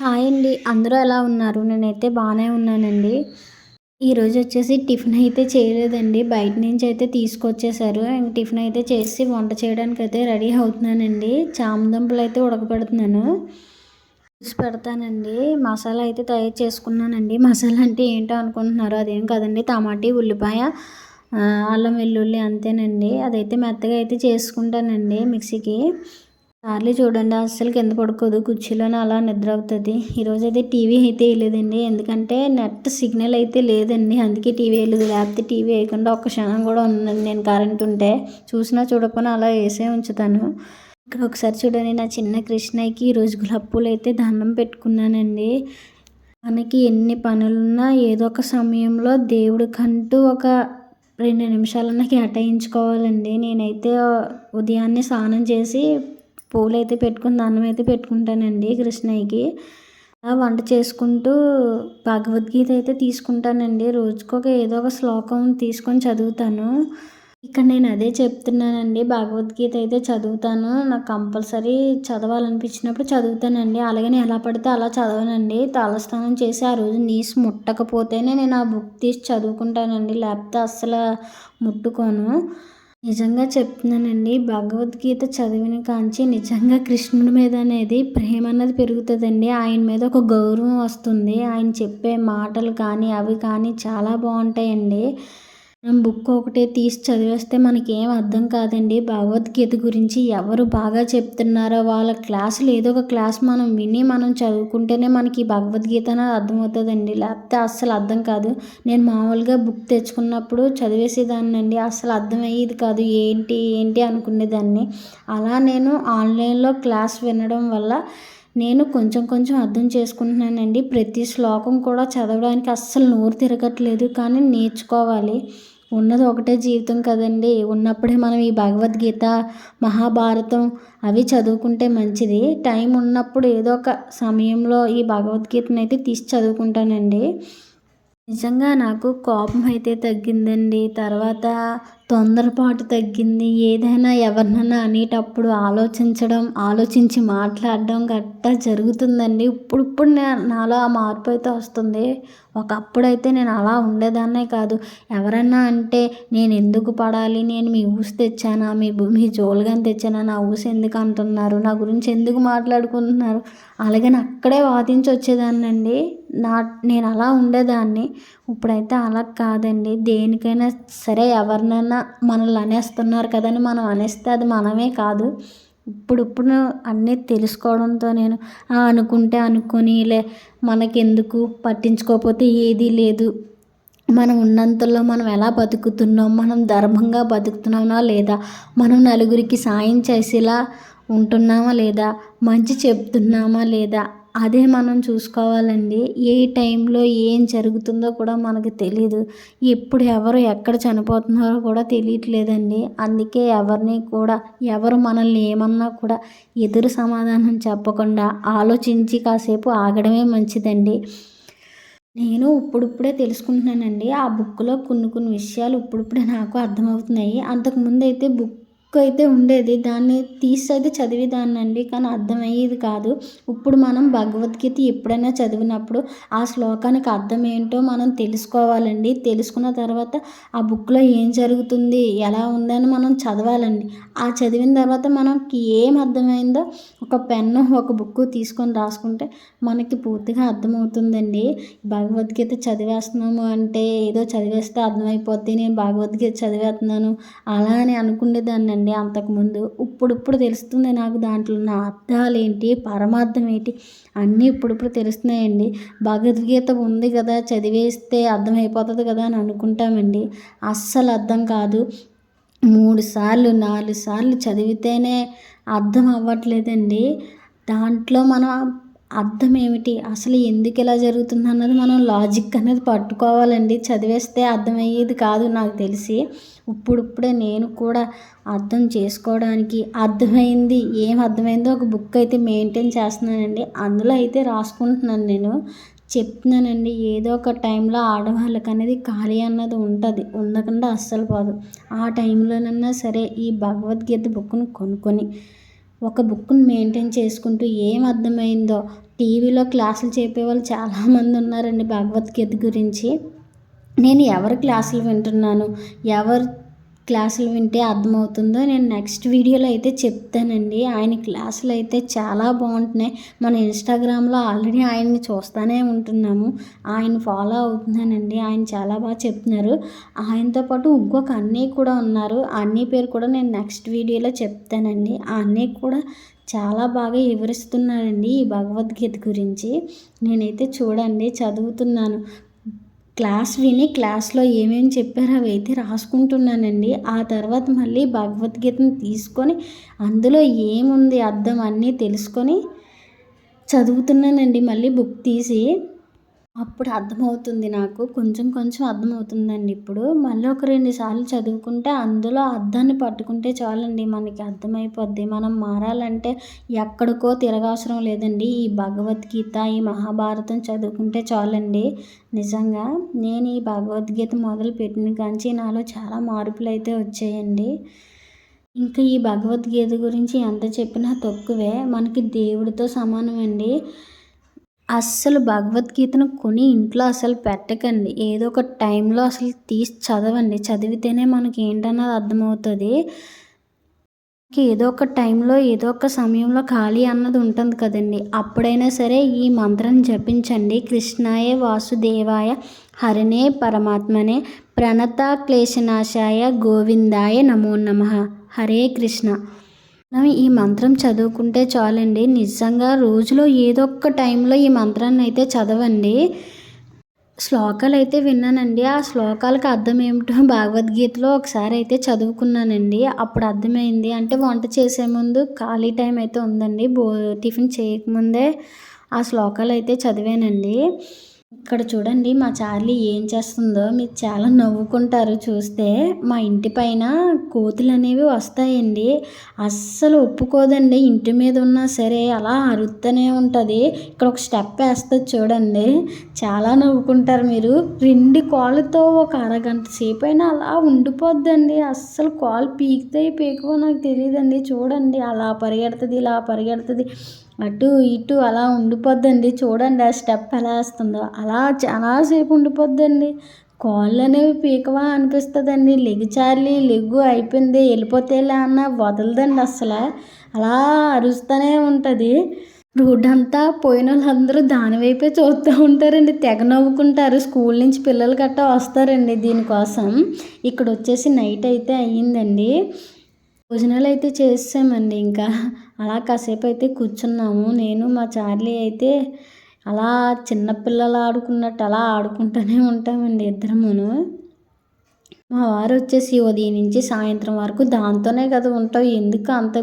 Hi అండి. అందరూ ఎలా ఉన్నారు? నేనైతే బాగానే ఉన్నానండి. ఈరోజు వచ్చేసి టిఫిన్ అయితే చేయలేదండి. బయట నుంచి అయితే తీసుకొచ్చేసారు. అండ్ టిఫిన్ అయితే చేసి వంట చేయడానికి అయితే రెడీ అవుతున్నానండి. చామదుంపలు అయితే ఉడకబెడుతున్నాను. చూసి పెడతానండి. మసాలా అయితే తయారు చేసుకున్నానండి. మసాలా అంటే ఏంటో అనుకుంటున్నారు? అదేం కదండి. టమాటీ ఉల్లిపాయ అల్లం వెల్లుల్లి అంతేనండి. అదైతే మెత్తగా అయితే చేసుకుంటానండి మిక్సీకి. చార్లీ చూడండి అస్సలు కింద పడుకోదు కుర్చీలోనే అలా నిద్ర అవుతుంది. ఈరోజు అయితే టీవీ అయితే వేయలేదండి. ఎందుకంటే నెట్ సిగ్నల్ అయితే లేదండి. అందుకే టీవీ వేయలేదు. లేకపోతే టీవీ వేయకుండా ఒక్క క్షణం కూడా ఉందండి నేను కరెంట్ ఉంటే. చూసినా చూడకుండా అలా వేసే ఉంచుతాను. ఇక్కడ ఒకసారి చూడండి నా చిన్న కృష్ణయ్యకి ఈరోజు గులాబ్ అయితే దండం పెట్టుకున్నానండి. మనకి ఎన్ని పనులున్నా ఏదో ఒక సమయంలో దేవుడికంటూ ఒక రెండు నిమిషాలన్నా కేటాయించుకోవాలండి. నేనైతే ఉదయాన్నే స్నానం చేసి పూలు అయితే పెట్టుకుని దండం అయితే పెట్టుకుంటానండి కృష్ణయ్యకి. వంట చేసుకుంటూ భగవద్గీత అయితే తీసుకుంటానండి. రోజుకొక ఏదో ఒక శ్లోకం తీసుకొని చదువుతాను. ఇక్కడ నేను అదే చెప్తున్నానండి భగవద్గీత అయితే చదువుతాను. నాకు కంపల్సరీ చదవాలనిపించినప్పుడు చదువుతానండి. అలాగే నేను ఎలా పడితే అలా చదవనండి. తలస్నానం చేసి ఆ రోజు నీసు ముట్టకపోతేనే నేను ఆ బుక్ తీసి చదువుకుంటానండి. లేకపోతే అస్సలు ముట్టుకోను. నిజంగా చెప్తున్నానండి. భగవద్గీత చదివిన కాంచి నిజంగా కృష్ణుడి మీద అనేది ప్రేమ అన్నది పెరుగుతుందండి. ఆయన మీద ఒక గౌరవం వస్తుంది. ఆయన చెప్పే మాటలు కానీ అవి కానీ చాలా బాగుంటాయండి. మనం బుక్ ఒకటే తీసి చదివేస్తే మనకి ఏం అర్థం కాదండి. భగవద్గీత గురించి ఎవరు బాగా చెప్తున్నారో వాళ్ళ క్లాసులు ఏదో ఒక క్లాస్ మనం విని మనం చదువుకుంటేనే మనకి భగవద్గీత అనేది అర్థమవుతుందండి. లేకపోతే అస్సలు అర్థం కాదు. నేను మామూలుగా బుక్ తెచ్చుకున్నప్పుడు చదివేసేదాన్ని అండి అస్సలు అర్థమయ్యేది కాదు. ఏంటి ఏంటి అనుకునేదాన్ని. అలా నేను ఆన్లైన్లో క్లాస్ వినడం వల్ల నేను కొంచెం కొంచెం అర్థం చేసుకుంటున్నానండి. ప్రతి శ్లోకం కూడా చదవడానికి అస్సలు నోరు తిరగట్లేదు కానీ నేర్చుకోవాలి. ఉన్నది ఒకటే జీవితం కదండి. ఉన్నప్పుడే మనం ఈ భగవద్గీత మహాభారతం అవి చదువుకుంటే మంచిది. టైం ఉన్నప్పుడు ఏదో ఒక సమయంలో ఈ భగవద్గీతను అయితే తీసి చదువుకుంటానండి. నిజంగా నాకు కోపం అయితే తగ్గిందండి. తర్వాత తొందరపాటు తగ్గింది. ఏదైనా ఎవరినైనా అనేటప్పుడు ఆలోచించడం ఆలోచించి మాట్లాడడం గట్టా జరుగుతుందండి. ఇప్పుడిప్పుడు నాలో ఆ మార్పు అయితే వస్తుంది. ఒకప్పుడైతే నేను అలా ఉండేదాన్నే కాదు. ఎవరన్నా అంటే నేను ఎందుకు పడాలి? నేను మీ ఊసి తెచ్చానా? మీ మీ జోలుగాని తెచ్చానా? నా ఊసి ఎందుకు అంటున్నారు? నా గురించి ఎందుకు మాట్లాడుకుంటున్నారు? అలాగే అక్కడే వాదించి వచ్చేదాన్నండి. నా నేను అలా ఉండేదాన్ని. ఇప్పుడైతే అలా కాదండి. దేనికైనా సరే ఎవరినైనా మనల్ని అనేస్తున్నారు కదని మనం అనేస్తే అది మనమే కాదు. ఇప్పుడిప్పుడు అన్నీ తెలుసుకోవడంతో నేను అనుకుంటే అనుకొని లే మనకెందుకు? పట్టించుకోకపోతే ఏదీ లేదు. మనం ఉన్నంతలో మనం ఎలా బతుకుతున్నాం? మనం ధర్మంగా బతుకుతున్నామా లేదా? మనం నలుగురికి సాయం చేసేలా ఉంటున్నామా లేదా? మంచి చెప్తున్నామా లేదా? అదే మనం చూసుకోవాలండి. ఏ టైంలో ఏం జరుగుతుందో కూడా మనకు తెలియదు ఎప్పుడు ఎవరు ఎక్కడ చనిపోతున్నారో కూడా తెలియట్లేదండి. అందుకే ఎవరిని కూడా ఎవరు మనల్ని ఏమన్నా కూడా ఎదురు సమాధానం చెప్పకుండా ఆలోచించి కాసేపు ఆగడమే మంచిదండి. నేను ఇప్పుడిప్పుడే తెలుసుకుంటున్నానండి. ఆ బుక్లో కొన్ని కొన్ని విషయాలు ఇప్పుడిప్పుడే నాకు అర్థమవుతున్నాయి. అంతకుముందు అయితే బుక్ బుక్ అయితే ఉండేది దాన్ని తీసి అయితే చదివేదాన్నండి కానీ అర్థమయ్యేది కాదు. ఇప్పుడు మనం భగవద్గీత ఎప్పుడైనా చదివినప్పుడు ఆ శ్లోకానికి అర్థం ఏంటో మనం తెలుసుకోవాలండి. తెలుసుకున్న తర్వాత ఆ బుక్లో ఏం జరుగుతుంది ఎలా ఉందని మనం చదవాలండి. ఆ చదివిన తర్వాత మనకి ఏం అర్థమైందో ఒక పెన్ను ఒక బుక్ తీసుకొని రాసుకుంటే మనకి పూర్తిగా అర్థమవుతుందండి. భగవద్గీత చదివేస్తున్నాము అంటే ఏదో చదివేస్తే అర్థమైపోద్ది నేను భగవద్గీత చదివేస్తున్నాను అలా అని అనుకునేదాన్ని అండి అంతకుముందు. ఇప్పుడిప్పుడు తెలుస్తుంది నాకు దాంట్లో ఉన్న అర్థాలు ఏంటి పరమార్థం ఏంటి అన్నీ ఇప్పుడిప్పుడు తెలుస్తున్నాయండి. భగవద్గీత ఉంది కదా చదివేస్తే అర్థమైపోతుంది కదా అని అనుకుంటామండి. అస్సలు అర్థం కాదు. మూడు సార్లు నాలుగు సార్లు చదివితేనే అర్థం అవ్వట్లేదండి. దాంట్లో మనం అర్థం ఏమిటి అసలు ఎందుకు ఇలా జరుగుతుంది అన్నది మనం లాజిక్ అనేది పట్టుకోవాలండి. చదివేస్తే అర్థమయ్యేది కాదు నాకు తెలిసి. ఇప్పుడిప్పుడే నేను కూడా అర్థం చేసుకోవడానికి అర్థమైంది. ఏం అర్థమైందో ఒక బుక్ అయితే మెయింటైన్ చేస్తున్నానండి. అందులో అయితే రాసుకుంటున్నాను నేను. చెప్తున్నానండి ఏదో ఒక టైంలో ఆడవాళ్ళకి అనేది ఖాళీ అన్నది ఉంటుంది. ఉండకుండా అస్సలు పోదు. ఆ టైంలోనన్నా సరే ఈ భగవద్గీత బుక్ను కొనుక్కొని ఒక బుక్ని మెయింటైన్ చేసుకుంటూ ఏం అర్థమైందో టీవీలో క్లాసులు చెప్పేవాళ్ళు చాలామంది ఉన్నారండి భగవద్గీత గురించి. నేను ఎవరి క్లాసులు వింటున్నాను? ఎవరు క్లాసులు వింటే అర్థమవుతుందో నేను నెక్స్ట్ వీడియోలో అయితే చెప్తానండి. ఆయన క్లాసులు అయితే చాలా బాగుంటున్నాయి. మన ఇన్స్టాగ్రామ్లో ఆల్రెడీ ఆయన్ని చూస్తూనే ఉంటున్నాము. ఆయన ఫాలో అవుతున్నానండి. ఆయన చాలా బాగా చెప్తున్నారు. ఆయనతో పాటు ఇంకొక అన్నయ్య కూడా ఉన్నారు. ఆ అన్నయ్య పేరు కూడా నేను నెక్స్ట్ వీడియోలో చెప్తానండి. ఆ అన్నయ్య కూడా చాలా బాగా వివరిస్తున్నారండి ఈ భగవద్గీత గురించి. నేనైతే చూడండి చదువుతున్నాను. క్లాస్ విని క్లాస్లో ఏమేమి చెప్పారో అవి అయితే రాసుకుంటున్నానండి. ఆ తర్వాత మళ్ళీ భగవద్గీతను తీసుకొని అందులో ఏముంది అర్థం అన్నీ తెలుసుకొని చదువుతున్నానండి. మళ్ళీ బుక్ తీసి అప్పుడు అర్థమవుతుంది నాకు. కొంచెం కొంచెం అర్థమవుతుందండి ఇప్పుడు. మళ్ళీ ఒక రెండు సార్లు చదువుకుంటే అందులో అర్థాన్ని పట్టుకుంటే చాలండి మనకి అర్థమైపోద్ది. మనం మారాలంటే ఎక్కడికో తిరగవసరం లేదండి. ఈ భగవద్గీత ఈ మహాభారతం చదువుకుంటే చాలండి. నిజంగా నేను ఈ భగవద్గీత మొదలు పెట్టిన కాంచి నాలో చాలా మార్పులు అయితే వచ్చాయండి. ఇంకా ఈ భగవద్గీత గురించి ఎంత చెప్పినా తక్కువే. మనకి దేవుడితో సమానం అండి అస్సలు భగవద్గీతను కొని ఇంట్లో అసలు పెట్టకండి. ఏదో ఒక టైంలో అసలు తీసి చదవండి. చదివితేనే మనకి ఏంటన్నది అర్థమవుతుంది ఏదో ఒక టైంలో ఏదో ఒక సమయంలో ఖాళీ అన్నది ఉంటుంది కదండి. అప్పుడైనా సరే ఈ మంత్రం జపించండి. కృష్ణాయ వాసుదేవాయ హరినే పరమాత్మనే ప్రణత క్లేశనాశాయ గోవిందాయ నమో నమ. హరే కృష్ణ. మనం ఈ మంత్రం చదువుకుంటే చాలండి. నిజంగా రోజులో ఏదో ఒక టైంలో ఈ మంత్రాన్ని అయితే చదవండి. శ్లోకాలు అయితే విన్నానండి. ఆ శ్లోకాలకు అర్థం ఏమిటో భగవద్గీతలో ఒకసారి అయితే చదువుకున్నానండి. అప్పుడు అర్థమైంది. అంటే వంట చేసే ముందు ఖాళీ టైం అయితే ఉందండి. బో టిఫిన్ చేయకముందే ఆ శ్లోకాలు అయితే చదివానండి. ఇక్కడ చూడండి మా చార్లీ ఏం చేస్తుందో. మీరు చాలా నవ్వుకుంటారు చూస్తే. మా ఇంటి పైన కోతులు అనేవి వస్తాయండి. అస్సలు ఒప్పుకోదండి. ఇంటి మీద ఉన్నా సరే అలా అరుస్తూనే ఉంటుంది. ఇక్కడ ఒక స్టెప్ వేస్తుంది చూడండి. చాలా నవ్వుకుంటారు మీరు. రెండు కాళ్ళతో ఒక అరగంట సేపు అయినా అలా ఉండిపోద్దండి. అస్సలు కాలు పీకుతాయి పీకవో నాకు తెలియదండి. చూడండి. అలా పరిగెడుతుంది ఇలా పరిగెడుతుంది. అటు ఇటు అలా ఉండిపోద్దండి. చూడండి ఆ స్టెప్ ఎలా వేస్తుందో. అలా చాలాసేపు ఉండిపోద్దండి. కాళ్ళు అనేవి పీకవా అనిపిస్తుందండి. లెగిచాలి లెగ్గు అయిపోయింది. వెళ్ళిపోతేలే అన్న వదలదండి అసలు. అలా అరుస్తూనే ఉంటుంది. రోడ్డంతా పోయిన వాళ్ళందరూ దాని వైపే చూస్తూ ఉంటారండి. తెగ నవ్వుకుంటారు. స్కూల్ నుంచి పిల్లలు గట్టా వస్తారండి దీనికోసం. ఇక్కడ వచ్చేసి నైట్ అయితే అయ్యిందండి. భోజనాలు అయితే చేసామండి ఇంకా. అలా కాసేపు అయితే కూర్చున్నాము. నేను మా చార్లీ అయితే అలా చిన్నపిల్లలు ఆడుకున్నట్టు అలా ఆడుకుంటూనే ఉంటామండి ఇద్దరమును. మా వారు వచ్చేసి ఉదయం నుంచి సాయంత్రం వరకు దాంతోనే కదా ఉంటావు ఎందుకు అంత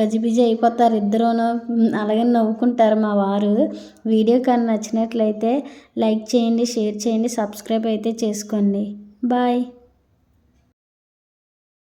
గజిబిజి అయిపోతారు ఇద్దరును? అలాగే నవ్వుకుంటారు మా వారు. వీడియో కానీ నచ్చినట్లయితే లైక్ చేయండి షేర్ చేయండి సబ్స్క్రైబ్ అయితే చేసుకోండి. బాయ్.